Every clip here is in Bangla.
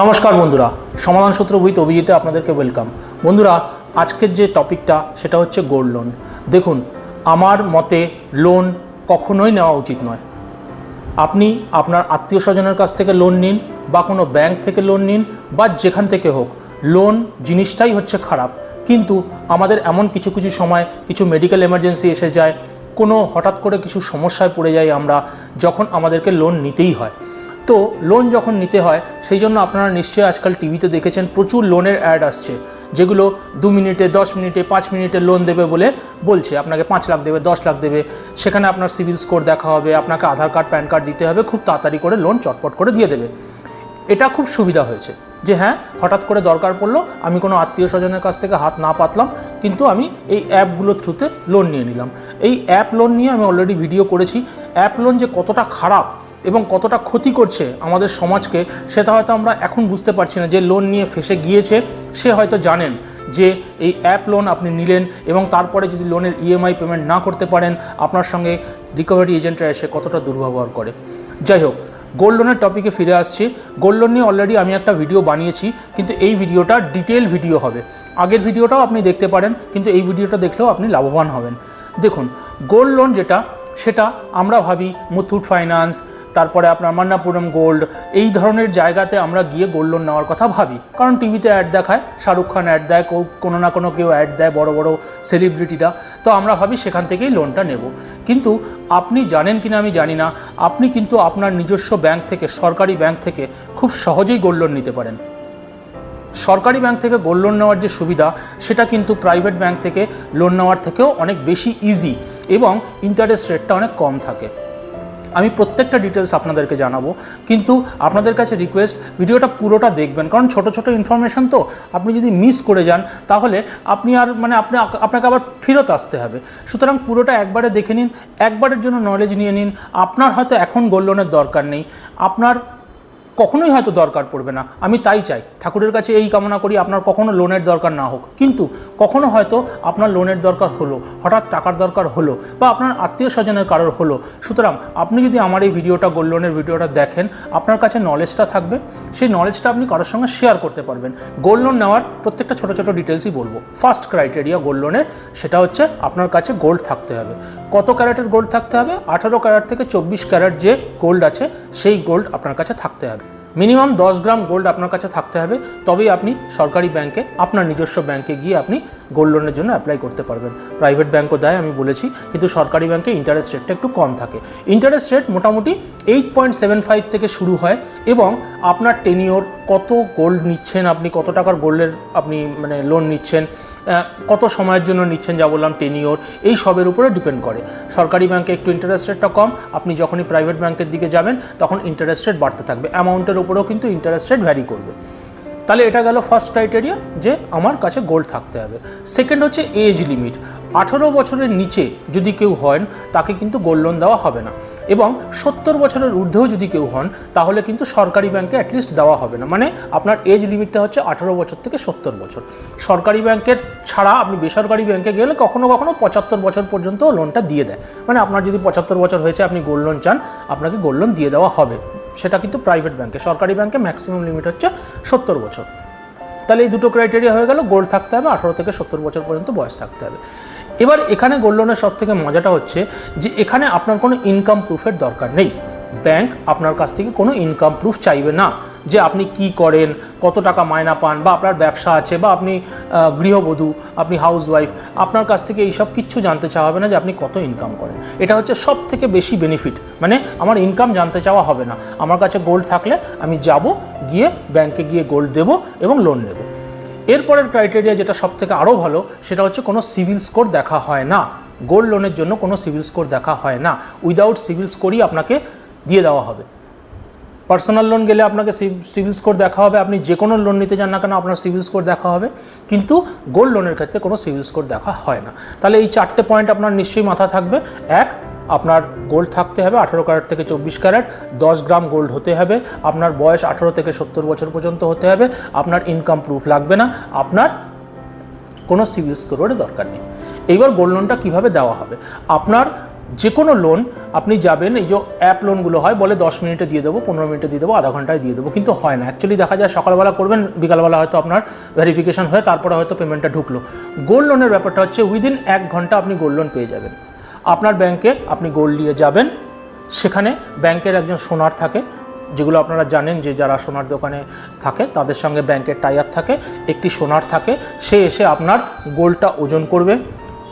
নমস্কার বন্ধুরা, সমাধান সূত্র উইথ অভিজিতে আপনাদেরকে ওয়েলকাম বন্ধুরা, আজকের যে টপিকটা, সেটা হচ্ছে গোল্ড লোন দেখুন, আমার মতে লোন কখনোই নেওয়া উচিত নয়। আপনি আপনার আত্মীয় স্বজনের কাছ থেকে লোন নিন, বা কোনো ব্যাংক থেকে লোন নিন, বা যেখান থেকে হোক লোন জিনিসটাই হচ্ছে খারাপ। কিন্তু আমাদের এমন কিছু কিছু সময়, কিছু মেডিকেল এমার্জেন্সি এসে যায়, কোনো হঠাৎ করে কিছু সমস্যায় পড়ে যাই আমরা, যখন আমাদেরকে লোন নিতেই হয়। তো লোন যখন নিতে হয়, সেই জন্য আপনারা নিশ্চয়ই আজকাল টিভিতে দেখেছেন প্রচুর লোনের অ্যাড আসছে, যেগুলো দু মিনিটে, দশ মিনিটে, পাঁচ মিনিটে লোন দেবে বলে বলছে। আপনাকে পাঁচ লাখ দেবে, দশ লাখ দেবে। সেখানে আপনার সিভিল স্কোর দেখা হবে, আপনাকে আধার কার্ড প্যান কার্ড দিতে হবে, খুব তাড়াতাড়ি করে লোন চটপট করে দিয়ে দেবে। এটা খুব সুবিধা হয়েছে যে হ্যাঁ হঠাৎ করে দরকার পড়ল, আমি কোনো আত্মীয় স্বজনের কাছ থেকে হাত না পাতলাম, কিন্তু আমি এই অ্যাপগুলোর থ্রুতে লোন নিয়ে নিলাম। এই অ্যাপ লোন নিয়ে আমি অলরেডি ভিডিও করেছি। অ্যাপ লোন যে কতটা খারাপ এবং কতটা ক্ষতি করছে আমাদের সমাজকে, সেটা হয়তো আমরা এখন বুঝতে পারছি না। যে লোন নিয়ে ফেসে গিয়েছে, সে হয়তো জানেন যে এই অ্যাপ লোন আপনি নিলেন এবং তারপরে যদি লোনের ইএমআই পেমেন্ট না করতে পারেন, আপনার সঙ্গে রিকভারি এজেন্টরা এসে কতটা দুর্ব্যবহার করে। যাই হোক গোল্ড লোনের টপিকে ফিরে আসছি। গোল্ড লোন নিয়ে অলরেডি আমি একটা ভিডিও বানিয়েছি, কিন্তু এই ভিডিওটা ডিটেল ভিডিও হবে। আগের ভিডিওটাও আপনি দেখতে পারেন, কিন্তু এই ভিডিওটা দেখলেও আপনি লাভবান হবেন। দেখুন গোল্ড লোন যেটা, সেটা আমরা ভাবি মুথুট ফাইন্যান্স তারপরে আপনার মান্নাপুরম গোল্ড, এই ধরনের জায়গাতে আমরা গিয়ে গোল্ড লোন নেওয়ার কথা ভাবি। কারণ টিভিতে অ্যাড দেখায়, শাহরুখ খান অ্যাড দেয়, কেউ কোনো না কোনো কেউ অ্যাড দেয় বড় বড় সেলিব্রিটিরা তো আমরা ভাবি সেখান থেকেই লোনটা নেব। কিন্তু আপনি জানেন কিনা আমি জানি না, আপনি কিন্তু আপনার নিজস্ব ব্যাংক থেকে, সরকারি ব্যাংক থেকে খুব সহজেই গোল্ড লোন নিতে পারেন। সরকারি ব্যাংক থেকে গোল্ড লোন নেওয়ার যে সুবিধা, সেটা কিন্তু প্রাইভেট ব্যাংক থেকে লোন নেওয়ার থেকেও অনেক বেশি ইজি এবং ইন্টারেস্ট রেটটা অনেক কম থাকে। আমি প্রত্যেকটা ডিটেলস আপনাদেরকে জানাব। কিন্তু আপনাদের কাছে রিকোয়েস্ট ভিডিওটা পুরোটা দেখবেন। কারণ ছোট ছোট ইনফরমেশান তো আপনি যদি মিস করে যান, তাহলে আপনি আর মানে আপনি আপনাকে আবার ফেরত আসতে হবে। সুতরাং পুরোটা একবারে দেখে নিন, একবারের জন্য নলেজ নিয়ে নিন। আপনার হয়তো এখন গোল্ড লোনের দরকার নেই। আপনার কখনোই হয়তো দরকার পড়বে না। আমি তাই চাই। ঠাকুরের কাছে এই কামনা করি, আপনার কখনো লোনের দরকার না হোক। কিন্তু কখনো হয়তো আপনার লোনের দরকার হলো, হঠাৎ টাকার দরকার হলো বা আপনার আত্মীয় স্বজনের কারোর হলো। সুতরাং আপনি যদি আমার এই ভিডিওটা, গোল্ড লোনের ভিডিওটা দেখেন, আপনার কাছে নলেজটা থাকবে। সেই নলেজটা আপনি কারোর সঙ্গে শেয়ার করতে পারবেন। গোল্ড লোন নেওয়ার প্রত্যেকটা ছোটো ছোটো ডিটেলসই বলব। ফার্স্ট ক্রাইটেরিয়া গোল্ড লোনের সেটা হচ্ছে আপনার কাছে গোল্ড থাকতে হবে। কত ক্যারেটের গোল্ড থাকতে হবে? আঠারো ক্যারেট থেকে চব্বিশ ক্যারেট যে গোল্ড আছে, সেই গোল্ড আপনার কাছে থাকতে হবে। মিনিমাম দশ গ্রাম গোল্ড আপনার কাছে থাকতে হবে। তবেই আপনি সরকারি ব্যাংকে আপনার নিজস্ব ব্যাংকে গিয়ে আপনি গোল্ড লোনের জন্য অ্যাপ্লাই করতে পারবেন। প্রাইভেট ব্যাংকও দেয়, আমি বলেছি, কিন্তু সরকারি ব্যাংকে ইন্টারেস্ট রেটটা একটু কম থাকে। ইন্টারেস্ট রেট মোটামুটি এইট পয়েন্ট সেভেন ফাইভ থেকে শুরু হয় এবং আপনার টেনিওর কত গোল্ড নিচ্ছেন আপনি, কত টাকার গোল্ডের আপনি মানে লোন নিচ্ছেন কত সময়ের জন্য নিচ্ছেন যা বললাম টেনিওর এই সবের উপরে ডিপেন্ড করে। সরকারি ব্যাংকে একটু ইন্টারেস্ট রেটটা কম, আপনি যখনই প্রাইভেট ব্যাংকের দিকে যাবেন, তখন ইন্টারেস্ট রেট বাড়তে থাকবে। অ্যামাউন্টের উপরেও কিন্তু ইন্টারেস্ট রেট ভ্যারি করবে। তাহলে এটা গেল ফার্স্ট ক্রাইটেরিয়া যে আমার কাছে গোল্ড থাকতে হবে। সেকেন্ড হচ্ছে এজ লিমিট আঠারো বছরের নিচে যদি কেউ হন, তাকে কিন্তু গোল্ড লোন দেওয়া হবে না। এবং সত্তর বছরের ঊর্ধ্বেও যদি কেউ হন, তাহলে কিন্তু সরকারি ব্যাংকে অ্যাটলিস্ট দেওয়া হবে না। মানে আপনার এজ লিমিটটা হচ্ছে আঠারো বছর থেকে সত্তর বছর। সরকারি ব্যাংকের ছাড়া আপনি বেসরকারি ব্যাংকে গেলে কখনো কখনো পঁচাত্তর বছর পর্যন্ত লোনটা দিয়ে দেয়। মানে আপনার যদি পঁচাত্তর বছর হয়েছে, আপনি গোল্ড লোন চান, আপনাকে গোল্ড লোন দিয়ে দেওয়া হবে। সেটা কিন্তু প্রাইভেট ব্যাংকে সরকারি ব্যাংকে ম্যাক্সিমাম লিমিট হচ্ছে সত্তর বছর। তাহলে এই দুটো ক্রাইটেরিয়া হয়ে গেল গোল্ড থাকতে হবে, আঠারো থেকে সত্তর বছর পর্যন্ত বয়স থাকতে হবে। এবার এখানে গোল্ড লোনের সব থেকে মজাটা হচ্ছে যে, এখানে আপনার কোনো ইনকাম প্রুফের দরকার নেই। ব্যাংক আপনার কাছ থেকে কোনো ইনকাম প্রুফ চাইবে না যে আপনি কি করেন, কত টাকা মায়না পান বা আপনার ব্যবসা আছে বা আপনি গৃহবধূ, আপনি হাউস ওয়াইফ আপনার কাছ থেকে এইসব কিচ্ছু জানতে চাওয়া হবে না যে আপনি কত ইনকাম করেন। এটা হচ্ছে সব থেকে বেশি বেনিফিট মানে আমার ইনকাম জানতে চাওয়া হবে না। আমার কাছে গোল্ড থাকলে আমি যাব, গিয়ে ব্যাংকে গিয়ে গোল্ড দেব এবং লোন নেব। এরপরের ক্রাইটেরিয়া যেটা সব থেকে আরও ভালো, সেটা হচ্ছে কোনো সিভিল স্কোর দেখা হয় না। গোল্ড লোনের জন্য কোনো সিভিল স্কোর দেখা হয় না। উইদাউট সিভিল স্কোরই আপনাকে দিয়ে দেওয়া হবে। পার্সোনাল লোন গেলে আপনাকে সিভিল স্কোর দেখা হবে। আপনি যে কোনো লোন নিতে যান না কেন, আপনার সিভিল স্কোর দেখা হবে। কিন্তু গোল্ড লোনের ক্ষেত্রে কোনো সিভিল স্কোর দেখা হয় না। তাহলে এই চারটে পয়েন্ট আপনার নিশ্চয়ই মাথা থাকবে। এক, আপনার গোল্ড থাকতে হবে আঠেরো ক্যারেট থেকে চব্বিশ ক্যারেট দশ গ্রাম গোল্ড হতে হবে। আপনার বয়স আঠারো থেকে সত্তর বছর পর্যন্ত হতে হবে। আপনার ইনকাম প্রুফ লাগবে না। আপনার কোনো সিভিল স্কোরের দরকার নেই। এইবার গোল্ড লোনটা কীভাবে দেওয়া হবে? আপনার যে কোনো লোন আপনি যাবেন, এই যে অ্যাপ লোনগুলো হয়, বলে দশ মিনিটে দিয়ে দেবো, পনেরো মিনিটে দিয়ে দেবো, আধা ঘন্টায় দিয়ে দেবো, কিন্তু হয় না। অ্যাকচুয়ালি দেখা যায় সকালবেলা করবেন, বিকালবেলা হয়তো আপনার ভেরিফিকেশন হয়ে তারপরে হয়তো পেমেন্টটা ঢুকলো। গোল্ড লোনের ব্যাপারটা হচ্ছে উইদিন এক ঘণ্টা আপনি গোল্ড লোন পেয়ে যাবেন। আপনার ব্যাংকে আপনি গোল্ড নিয়ে যাবেন, সেখানে ব্যাংকের একজন সোনার থাকে, যেগুলো আপনারা জানেন যে যারা সোনার দোকানে থাকে, তাদের সঙ্গে ব্যাংকের টাই আপ থাকে, একটি সোনার থাকে, সে এসে আপনার গোল্ডটা ওজন করবে।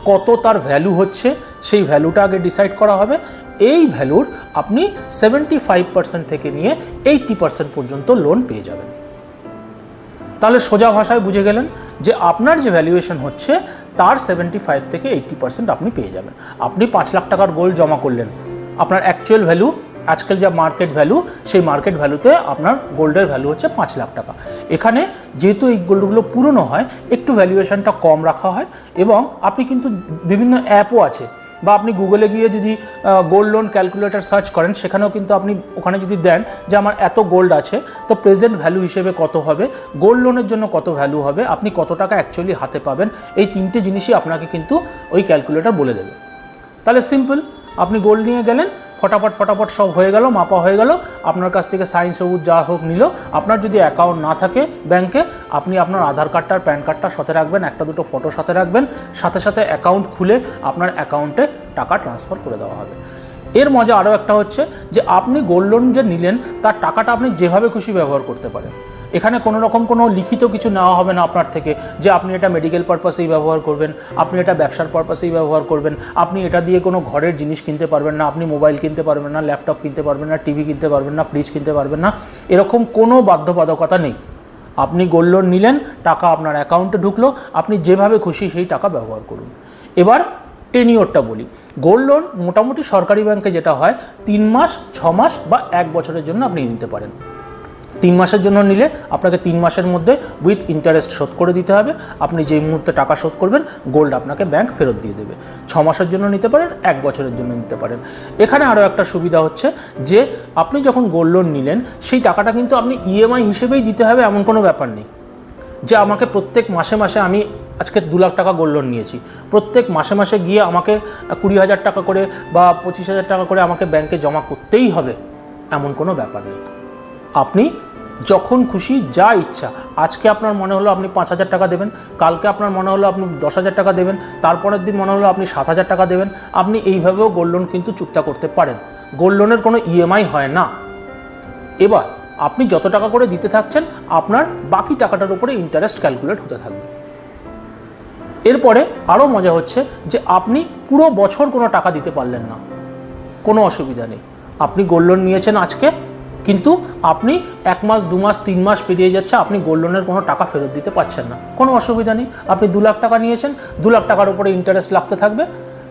কত তার ভ্যালু হচ্ছে সেই ভ্যালুটা আগে ডিসাইড করা হবে। এই ভ্যালুর আপনি সেভেন্টি ফাইভ পার্সেন্ট থেকে নিয়ে এইট্টি পার্সেন্ট পর্যন্ত লোন পেয়ে যাবেন। তাহলে সোজা ভাষায় বুঝে গেলেন যে আপনার যে ভ্যালুয়েশন হচ্ছে, তার সেভেন্টি ফাইভ থেকে এইট্টি পার্সেন্ট আপনি পেয়ে যাবেন। আপনি পাঁচ লাখ টাকার গোল্ড জমা করলেন। আপনার অ্যাকচুয়াল ভ্যালু আজকাল যা মার্কেট ভ্যালু সেই মার্কেট ভ্যালুতে আপনার গোল্ডের ভ্যালু হচ্ছে পাঁচ লাখ টাকা। এখানে যেহেতু এই গোল্ডগুলো পুরনো হয়, একটু ভ্যালুয়েশনটা কম রাখা হয় এবং আপনি কিন্তু বিভিন্ন অ্যাপও আছে। বা আপনি গুগলে গিয়ে যদি গোল্ড লোন ক্যালকুলেটার সার্চ করেন, সেখানেও কিন্তু আপনি ওখানে যদি দেন যে আমার এত গোল্ড আছে, তো প্রেজেন্ট ভ্যালু হিসেবে কত হবে গোল্ড লোনের জন্য কত ভ্যালু হবে, আপনি কত টাকা অ্যাকচুয়ালি হাতে পাবেন, এই তিনটে জিনিসই আপনাকে কিন্তু ওই ক্যালকুলেটার বলে দেবে। তাহলে সিম্পল আপনি গোল্ড নিয়ে গেলেন ফটাফট ফটাফট সব হয়ে গেল, মাপা হয়ে গেল। আপনার কাছ থেকে সাইন সবুজ যা হোক নিল। আপনার যদি অ্যাকাউন্ট না থাকে ব্যাংকে আপনি আপনার আধার কার্ডটা, প্যান কার্ডটা সাথে রাখবেন, একটা দুটো ফটো সাথে রাখবেন। সাথে সাথে অ্যাকাউন্ট খুলে আপনার অ্যাকাউন্টে টাকা ট্রান্সফার করে দেওয়া হবে। এর মজা আরও একটা হচ্ছে যে, আপনি গোল্ড লোন যে নিলেন, তার টাকাটা আপনি যেভাবে খুশি ব্যবহার করতে পারেন। এখানে কোনো রকম কোনো লিখিত কিছু নেওয়া হবে না আপনার থেকে যে আপনি এটা মেডিকেল পারপাসেই ব্যবহার করবেন, আপনি এটা ব্যবসার পারপাসেই ব্যবহার করবেন, আপনি এটা দিয়ে কোনো ঘরের জিনিস কিনতে পারবেন না, আপনি মোবাইল কিনতে পারবেন না ল্যাপটপ কিনতে পারবেন না টিভি কিনতে পারবেন না ফ্রিজ কিনতে পারবেন না, এরকম কোনো বাধ্যবাধকতা নেই। আপনি গোল্ড লোন নিলেন, টাকা আপনার অ্যাকাউন্টে ঢুকলো, আপনি যেভাবে খুশি সেই টাকা ব্যবহার করুন। এবার টেনিওরটা বলি। গোল্ড লোন মোটামুটি সরকারি ব্যাংকে যেটা হয়, তিন মাস, ছ মাস বা এক বছরের জন্য আপনি নিতে পারেন। তিন মাসের জন্য নিলে আপনাকে তিন মাসের মধ্যে উইথ ইন্টারেস্ট শোধ করে দিতে হবে। আপনি যেই মুহূর্তে টাকা শোধ করবেন গোল্ড আপনাকে ব্যাংক ফেরত দিয়ে দেবে। ছ মাসের জন্য নিতে পারেন, এক বছরের জন্য নিতে পারেন। এখানে আরও একটা সুবিধা হচ্ছে যে, আপনি যখন গোল্ড লোন নিলেন, সেই টাকাটা কিন্তু আপনি ইএমআই হিসেবেই দিতে হবে, এমন কোনো ব্যাপার নেই। যে আমাকে প্রত্যেক মাসে মাসে আমি আজকে দু লাখ টাকা গোল্ড লোন নিয়েছি। প্রত্যেক মাসে মাসে গিয়ে আমাকে কুড়ি হাজার টাকা করে বা পঁচিশ হাজার টাকা করে আমাকে ব্যাংকে জমা করতেই হবে, এমন কোনো ব্যাপার নেই। আপনি যখন খুশি, যা ইচ্ছা। আজকে আপনার মনে হলো আপনি পাঁচ হাজার টাকা দেবেন, কালকে আপনার মনে হলো আপনি দশ হাজার টাকা দেবেন, তারপরের দিন মনে হলো আপনি সাত হাজার টাকা দেবেন, আপনি এইভাবেও গোল্ড লোন কিন্তু চুক্তা করতে পারেন। গোল্ড লোনের কোনো ইএমআই হয় না। এবার, আপনি যত টাকা করে দিতে থাকছেন, আপনার বাকি টাকাটার উপরে ইন্টারেস্ট ক্যালকুলেট হতে থাকবে। এরপরে আরও মজা হচ্ছে যে আপনি পুরো বছর কোনো টাকা দিতে পারলেন না। কোনো অসুবিধা নেই। আপনি গোল্ড লোন নিয়েছেন আজকে কিন্তু আপনি এক মাস, দু মাস, তিন মাস পেরিয়ে যাচ্ছে, আপনি গোল্ড লোনের কোনো টাকা ফেরত দিতে পারছেন না। কোনো অসুবিধা নেই। আপনি দু লাখ টাকা নিয়েছেন, দু লাখ টাকার উপরে ইন্টারেস্ট লাগতে থাকবে।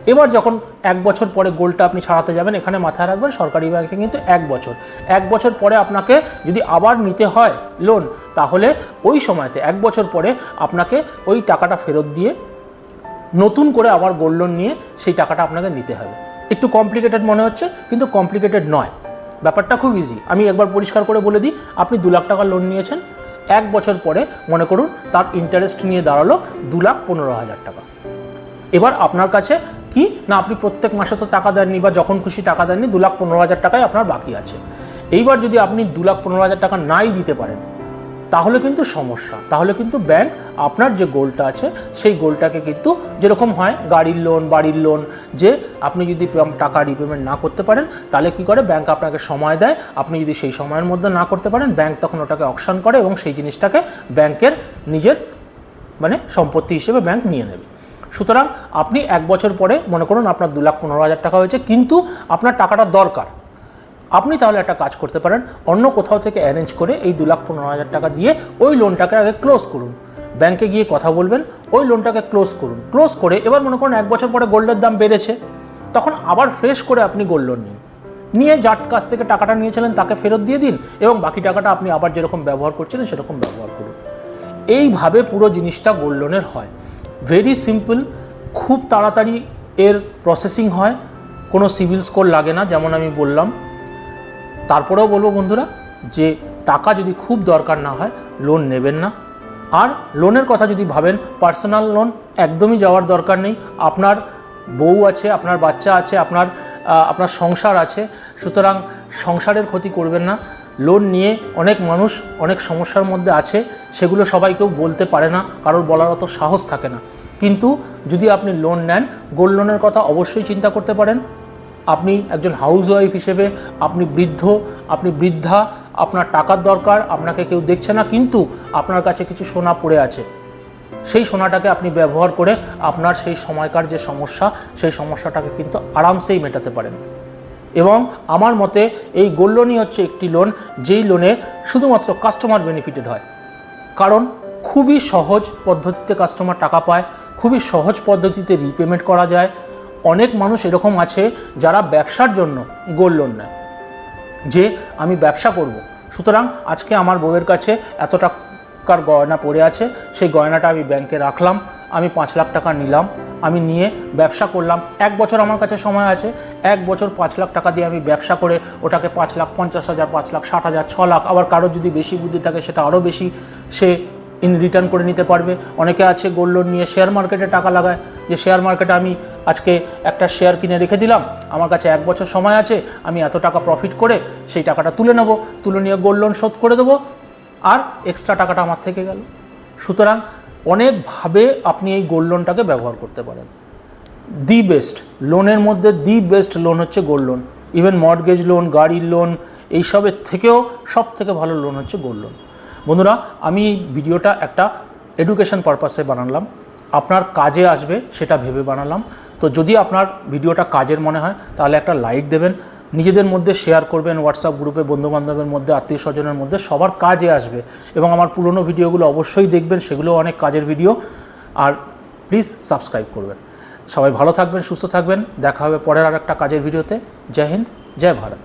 এবার যখন এক বছর পরে গোল্ডটা আপনি ছাড়াতে যাবেন, এখানে মাথায় রাখবেন, সরকারি ব্যাংকে কিন্তু এক বছর। এক বছর পরে আপনাকে যদি আবার নিতে হয় লোন তাহলে ওই সময়তে, এক বছর পরে আপনাকে ওই টাকাটা ফেরত দিয়ে নতুন করে আবার গোল্ড লোন নিয়ে সেই টাকাটা আপনাকে নিতে হবে। একটু কমপ্লিকেটেড মনে হচ্ছে, কিন্তু কমপ্লিকেটেড নয়। ব্যাপারটা খুব ইজি আমি একবার পরিষ্কার করে বলে দিই, আপনি দু লাখ টাকার লোন নিয়েছেন, এক বছর পরে মনে করুন তার ইন্টারেস্ট নিয়ে দাঁড়াল দু লাখ পনেরো হাজার টাকা। এবার আপনার কাছে কি? না, আপনি প্রত্যেক মাসে তো টাকা দেননি বা যখন খুশি টাকা দেননি, দু লাখ পনেরো হাজার টাকাই আপনার বাকি আছে। এইবার যদি আপনি দু লাখ পনেরো হাজার টাকা নাই দিতে পারেন তাহলে কিন্তু সমস্যা। তাহলে কিন্তু ব্যাংক আপনার যে গোলটা আছে, সেই গোলটাকে কিন্তু যেরকম হয় গাড়ির লোন বাড়ির লোন যে আপনি যদি টাকা রিপেমেন্ট না করতে পারেন, তাহলে কি করে? ব্যাংক আপনাকে সময় দেয়। আপনি যদি সেই সময়ের মধ্যে না করতে পারেন ব্যাংক তখন ওটাকে অকশন করে এবং সেই জিনিসটাকে ব্যাংকের নিজের মানে সম্পত্তি হিসেবে ব্যাংক নিয়ে নেবে। সুতরাং আপনি এক বছর পরে মনে করুন আপনার দু লাখ পনেরো হাজার টাকা হয়েছে, কিন্তু আপনার টাকাটা দরকার। আপনি তাহলে একটা কাজ করতে পারেন, অন্য কোথাও থেকে অ্যারেঞ্জ করে এই দু লাখ পনেরো হাজার টাকা দিয়ে ওই লোনটাকে আগে ক্লোজ করুন। ব্যাংকে গিয়ে কথা বলবেন, ওই লোনটাকে ক্লোজ করুন। ক্লোজ করে এবার মনে করুন এক বছর পরে গোল্ডের দাম বেড়েছে। তখন আবার ফ্রেশ করে আপনি গোল্ড লোন নিন। নিয়ে যার কাছ থেকে টাকাটা নিয়েছিলেন তাকে ফেরত দিয়ে দিন এবং বাকি টাকাটা আপনি আবার যেরকম ব্যবহার করছিলেন সেরকম ব্যবহার করুন। এইভাবে পুরো জিনিসটা গোল্ড লোনের হয়। ভেরি সিম্পল খুব তাড়াতাড়ি এর প্রসেসিং হয়। কোনো সিভিল স্কোর লাগে না, যেমন আমি বললাম। তারপরেও বলব বন্ধুরা যে টাকা যদি খুব দরকার না হয় লোন নেবেন না। আর লোনের কথা যদি ভাবেন পার্সোনাল লোন একদমই যাওয়ার দরকার নেই। আপনার বউ আছে, আপনার বাচ্চা আছে, আপনার আপনার সংসার আছে, সুতরাং সংসারের ক্ষতি করবেন না। লোন নিয়ে অনেক মানুষ অনেক সমস্যার মধ্যে আছে, সেগুলো সবাই কেউ বলতে পারে না, কারোর বলার অত সাহস থাকে না। কিন্তু যদি আপনি লোন নেন গোল্ড লোনের কথা অবশ্যই চিন্তা করতে পারেন। আপনি একজন হাউস ওয়াইফ হিসেবে, আপনি বৃদ্ধ, আপনি বৃদ্ধা, আপনার টাকার দরকার, আপনাকে কেউ দেখছে না, কিন্তু আপনার কাছে কিছু সোনা পড়ে আছে। সেই সোনাটাকে আপনি ব্যবহার করে আপনার সেই সময়কার যে সমস্যা, সেই সমস্যাটাকে কিন্তু আরামসেই মেটাতে পারেন। এবং আমার মতে এই গোল্ড লোনই হচ্ছে একটি লোন যেই লোনে শুধুমাত্র কাস্টমার বেনিফিটেড হয়। কারণ খুবই সহজ পদ্ধতিতে কাস্টমার টাকা পায়, খুবই সহজ পদ্ধতিতে রিপেমেন্ট করা যায় অনেক মানুষ এরকম আছে যারা ব্যবসার জন্য গোল্ড লোন নেয়। যে আমি ব্যবসা করব। সুতরাং আজকে আমার বউয়ের কাছে এত টাকার গয়না পড়ে আছে, সেই গয়নাটা আমি ব্যাংকে রাখলাম, আমি পাঁচ লাখ টাকা নিলাম, আমি নিয়ে ব্যবসা করলাম। এক বছর আমার কাছে সময় আছে, এক বছর পাঁচ লাখ টাকা দিয়ে আমি ব্যবসা করে ওটাকে পাঁচ লাখ, পঞ্চাশ হাজার, পাঁচ লাখ, ষাট হাজার, ছ লাখ, আবার কারোর যদি বেশি বুদ্ধি থাকে সেটা আরও বেশি সে ইন রিটার্ন করে নিতে পারবে। অনেকে আছে গোল্ড লোন নিয়ে শেয়ার মার্কেটে টাকা লাগায়, যে শেয়ার মার্কেটে আমি আজকে একটা শেয়ার কিনে রেখে দিলাম। আমার কাছে এক বছর সময় আছে, আমি এত টাকা প্রফিট করে সেই টাকাটা তুলে নেব। তুলে নিয়ে গোল্ড লোন শোধ করে দেবো। আর এক্সট্রা টাকাটা আমার থেকে গেল। সুতরাং অনেকভাবে আপনি এই গোল্ড লোনটাকে ব্যবহার করতে পারেন। দি বেস্ট লোনের মধ্যে দি বেস্ট লোন হচ্ছে gold loan even mortgage loan গাড়ির লোন এইসবের থেকেও সব থেকে ভালো লোন হচ্ছে গোল্ড লোন বন্ধুরা, আমি ভিডিওটা একটা এডুকেশন পারপাসে বানালাম। আপনার কাজে আসবে, সেটা ভেবে বানালাম। তো যদি আপনার ভিডিওটা কাজের মনে হয়, তাহলে একটা লাইক দেবেন। নিজেদের মধ্যে শেয়ার করবেন হোয়াটসঅ্যাপ গ্রুপে বন্ধুবান্ধবের মধ্যে আত্মীয় স্বজনের মধ্যে, সবার কাজে আসবে। এবং আমার পুরনো ভিডিওগুলো অবশ্যই দেখবেন সেগুলো অনেক কাজের ভিডিও আর প্লিজ সাবস্ক্রাইব করবেন। সবাই ভালো থাকবেন, সুস্থ থাকবেন। দেখা হবে পরের আর একটা কাজের ভিডিওতে জয় হিন্দ, জয় ভারত।